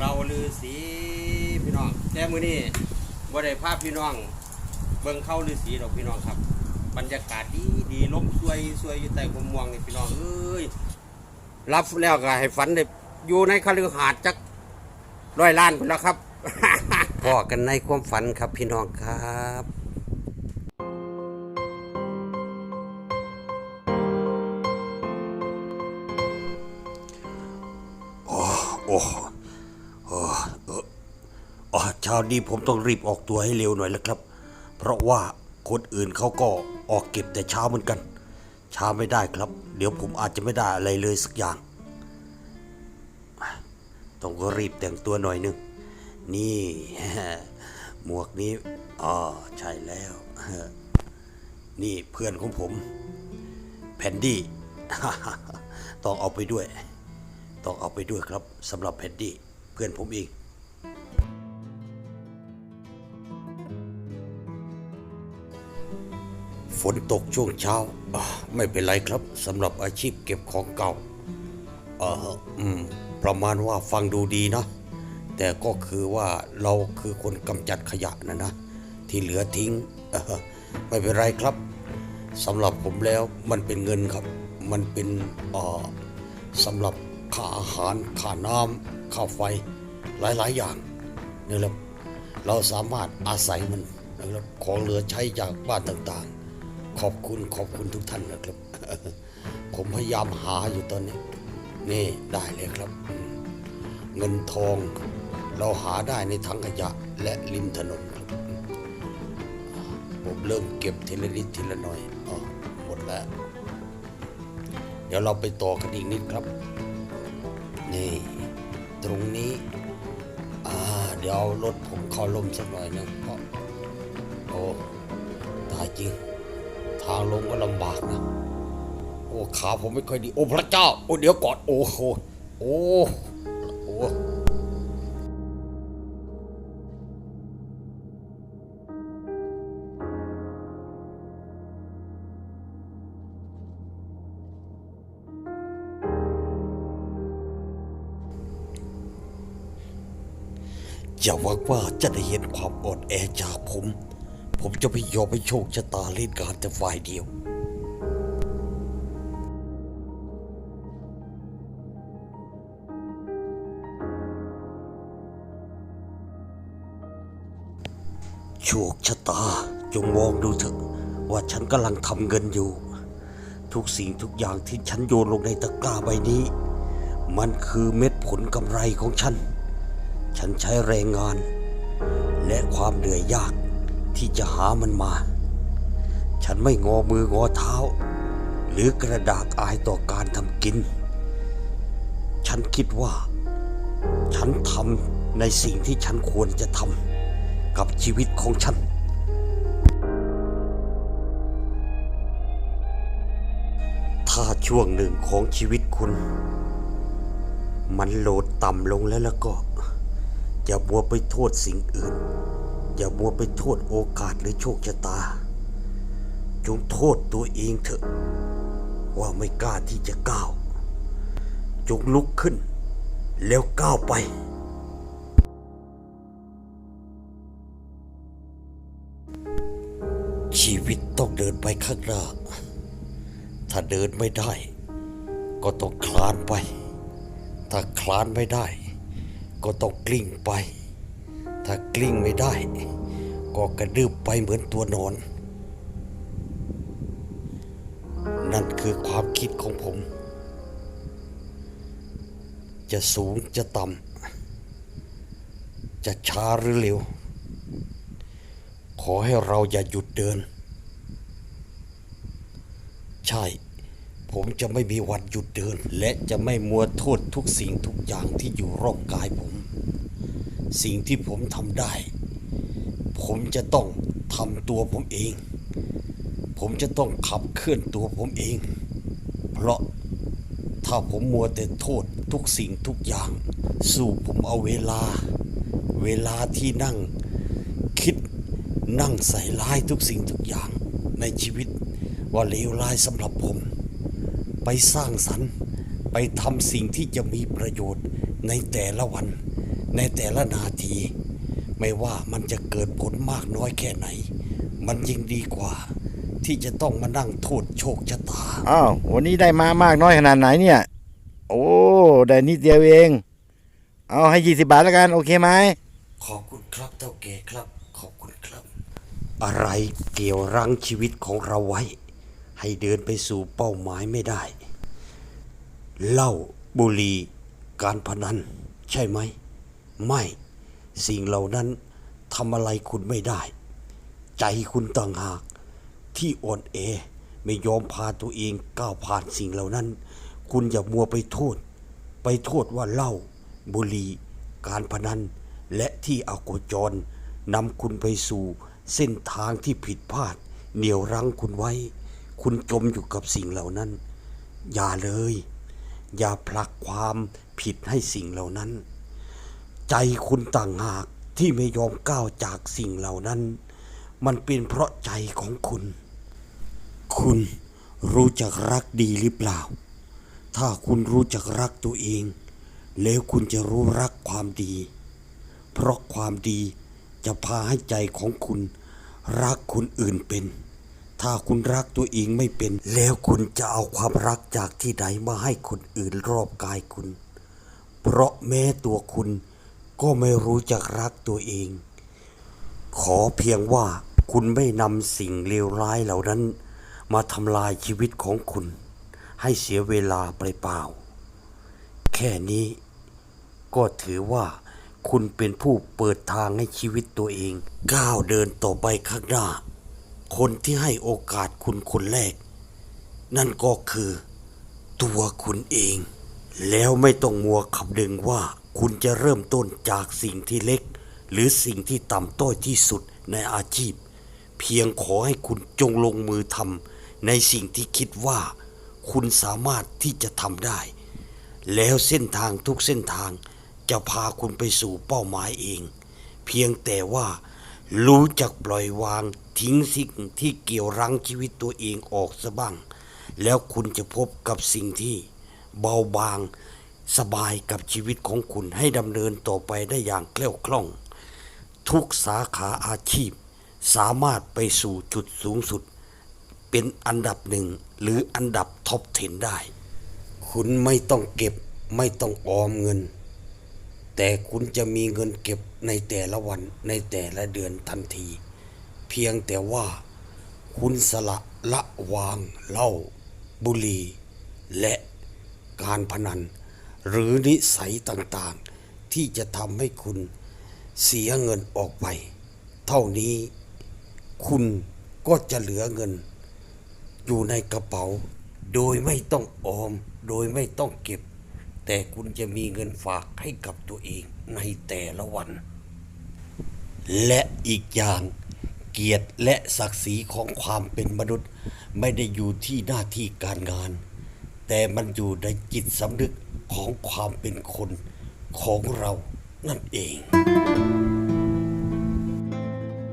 เราลือสีพี่น้องแต่มือนี้บ่ได้พาพี่น้อง เบิ่งเข้าลือสีดอกพี่น้องครับ บรรยากาศดีดีลมสวยสวยอยู่ใต้กมม่วงนี่พี่น้องเอ้ยรับแล้วก็ให้ฝันได้อยู่ในคฤหาสน์จักร้อยล้านพุ่นแล้วครับพอกันในความฝันครับพี่น้องครับโอ้โอ้ เช้านี้ผมต้องรีบออกตัวให้เร็วหน่อยแล้วครับ เพราะว่าคนอื่นเขาก็ออกเก็บแต่เช้าเหมือนกัน ช้าไม่ได้ครับ เดี๋ยวผมอาจจะไม่ได้อะไรเลยสักอย่าง ต้องก็รีบแต่งตัวหน่อยนึง นี่ หมวกนี้อ๋อใช่แล้ว นี่เพื่อนของผม แพนดี้ ต้องเอาไปด้วย ต้องเอาไปด้วยครับสำหรับแพนดี้เพื่อนผมเอง ฝนตกช่วงเช้า ไม่เป็นไรครับสำหรับอาชีพเก็บของเก่า เอออืม ประมาณว่าฟังดูดีนะ แต่ก็คือว่าเราคือคนกำจัดขยะนะนะ ที่เหลือทิ้ง เออไม่เป็นไรครับสำหรับผมแล้วมันเป็นเงินครับ มันเป็นเออสำหรับค่าอาหารค่าน้ำค่าไฟหลายๆอย่างนี่แหละเราสามารถอาศัยมันนะครับของเหลือใช้จากบ้านต่างๆ ขอบคุณขอบคุณทุกท่านนะครับ ผมพยายามหาอยู่ตอนนี้ นี่ได้เลยครับอืมเงินทอง เราหาได้ในถังขยะและริมถนนครับผมเริ่มเก็บทีละนิดทีละหน่อยอ๋อหมดแล้ว เดี๋ยวเราไปต่อกันอีกนิดครับ นี่ ตรงนี้อ่าเดี๋ยวเอารถผมเข้าลมสักหน่อยนะเพราะโอ้ตายจริง ทางลงก็ลำบากนะ โอ้ขาผมไม่ค่อยดี โอ้พระเจ้า โอ้เดี๋ยวก่อนโอ้โหโอ้โอ้อย่าหวังว่าจะได้เห็นความอ่อนแอจากผม ผมจะไม่ยอมให้โชคชะตาเล่นการแต่ฝ่ายเดียว โชคชะตาจงมองดูเถอะ ว่าฉันกำลังทำเงินอยู่ ทุกสิ่งทุกอย่างที่ฉันโยนลงในตะกร้าใบนี้ มันคือเม็ดผลกำไรของฉัน ฉันใช้แรงงาน และความเหนื่อยยาก ที่จะหามันมา ฉันไม่งอมืองอเท้า หรือกระดากอายต่อการทำกิน ฉันคิดว่า ฉันทำในสิ่งที่ฉันควรจะทำกับชีวิตของฉัน ถ้าช่วงหนึ่งของชีวิตคุณ มันโหลดต่ำลงแล้วแล้วก็อย่ามัวไปโทษสิ่งอื่น อย่ามัวไปโทษโอกาสหรือโชคชะตา จงโทษตัวเองเถอะ ว่าไม่กล้าที่จะก้าว จงลุกขึ้น แล้วก้าวไปชีวิตต้องเดินไปข้างหน้า ถ้าเดินไม่ได้ ก็ต้องคลานไป ถ้าคลานไม่ได้ ก็ต้องกลิ้งไป ถ้ากลิ้งไม่ได้ ก็กระดืบไปเหมือนตัวนอน นั่นคือความคิดของผม จะสูงจะต่ำ จะช้าหรือเร็ว ขอให้เราอย่าหยุดเดิน ใช่ ผมจะไม่มีวันหยุดเดิน และจะไม่มัวโทษทุกสิ่งทุกอย่างที่อยู่รอบกายผม สิ่งที่ผมทำได้ ผมจะต้องทำตัวผมเอง ผมจะต้องขับเคลื่อนตัวผมเอง เพราะถ้าผมมัวแต่โทษทุกสิ่งทุกอย่าง สู้ผมเอาเวลา เวลาที่นั่งคิดนั่งใส่ร้ายทุกสิ่งทุกอย่างในชีวิตว่าเลวร้ายสำหรับผม ไปสร้างสรรค์ไปทำสิ่งที่จะมีประโยชน์ในแต่ละวัน ในแต่ละนาที ไม่ว่ามันจะเกิดผลมากน้อยแค่ไหน มันยิ่งดีกว่า ที่จะต้องมานั่งโทษโชคชะตา อ้าววันนี้ได้มามากน้อยขนาดไหนเนี่ย โอ้ได้นิดเดียวเอง เอาให้ยี่สิบาทแล้วกันโอเคไหมขอบคุณครับเท่าแก่ครับ ขอบคุณครับ อะไรเกี่ยวรั้งชีวิตของเราไว้ ให้เดินไปสู่เป้าหมายไม่ได้เหล้าบุหรี่การพนัน ใช่ไหม ไม่สิ่งเหล่านั้นทำอะไรคุณไม่ได้ ใจคุณต่างหาก ที่อ่อนแอไม่ยอมพาตัวเองก้าวผ่านสิ่งเหล่านั้น คุณอย่ามัวไปโทษ ไปโทษว่าเหล้าบุหรี่การพนัน และที่อโกจรนำคุณไปสู่ เส้นทางที่ผิดพลาด เหนี่ยวรั้งคุณไว้ คุณจมอยู่กับสิ่งเหล่านั้น อย่าเลย อย่าผลักความผิดให้สิ่งเหล่านั้น ใจคุณต่างหากที่ไม่ยอมก้าวจากสิ่งเหล่านั้น มันเป็นเพราะใจของคุณ คุณรู้จักรักดีหรือเปล่า ถ้าคุณรู้จักรักตัวเอง แล้วคุณจะรู้รักความดี เพราะความดีจะพาให้ใจของคุณ รักคนอื่นเป็น ถ้าคุณรักตัวเองไม่เป็น แล้วคุณจะเอาความรักจากที่ไหนมาให้คนอื่นรอบกายคุณ เพราะแม้ตัวคุณ ก็ไม่รู้จักรักตัวเอง ขอเพียงว่าคุณไม่นำสิ่งเลวร้ายเหล่านั้น มาทำลายชีวิตของคุณ ให้เสียเวลาเปล่าๆแค่นี้ก็ถือว่าคุณเป็นผู้เปิดทางให้ชีวิตตัวเอง ก้าวเดินต่อไปข้างหน้า คนที่ให้โอกาสคุณคนแรก นั่นก็คือตัวคุณเอง แล้วไม่ต้องมัวคำนึงว่า คุณจะเริ่มต้นจากสิ่งที่เล็ก หรือสิ่งที่ต่ำต้อยที่สุดในอาชีพ เพียงขอให้คุณจงลงมือทำในสิ่งที่คิดว่า คุณสามารถที่จะทำได้ แล้วเส้นทางทุกเส้นทางจะพาคุณไปสู่เป้าหมายเอง เพียงแต่ว่า รู้จักปล่อยวางทิ้งสิ่งที่เกี่ยวรั้งชีวิตตัวเองออกซะบ้าง แล้วคุณจะพบกับสิ่งที่เบาบาง สบายกับชีวิตของคุณให้ดำเนินต่อไปได้อย่างแกล้วคล่อง ทุกสาขาอาชีพ สามารถไปสู่จุดสูงสุด เป็นอันดับหนึ่งหรืออันดับท็อป10ได้ คุณไม่ต้องเก็บไม่ต้องออมเงิน แต่คุณจะมีเงินเก็บในแต่ละวันในแต่ละเดือนทันที เพียงแต่ว่า คุณสละละวางเหล้าบุหรี่และการพนัน หรือนิสัยต่างๆ ที่จะทำให้คุณเสียเงินออกไป เท่านี้คุณก็จะเหลือเงิน อยู่ในกระเป๋า โดยไม่ต้องออม โดยไม่ต้องเก็บ แต่คุณจะมีเงินฝากให้กับตัวเองในแต่ละวัน และอีกอย่างเกียรติและศักดิ์ศรีของความเป็นมนุษย์ ไม่ได้อยู่ที่หน้าที่การงาน แต่มันอยู่ในจิตสำนึก ของความเป็นคนของเรานั่นเอง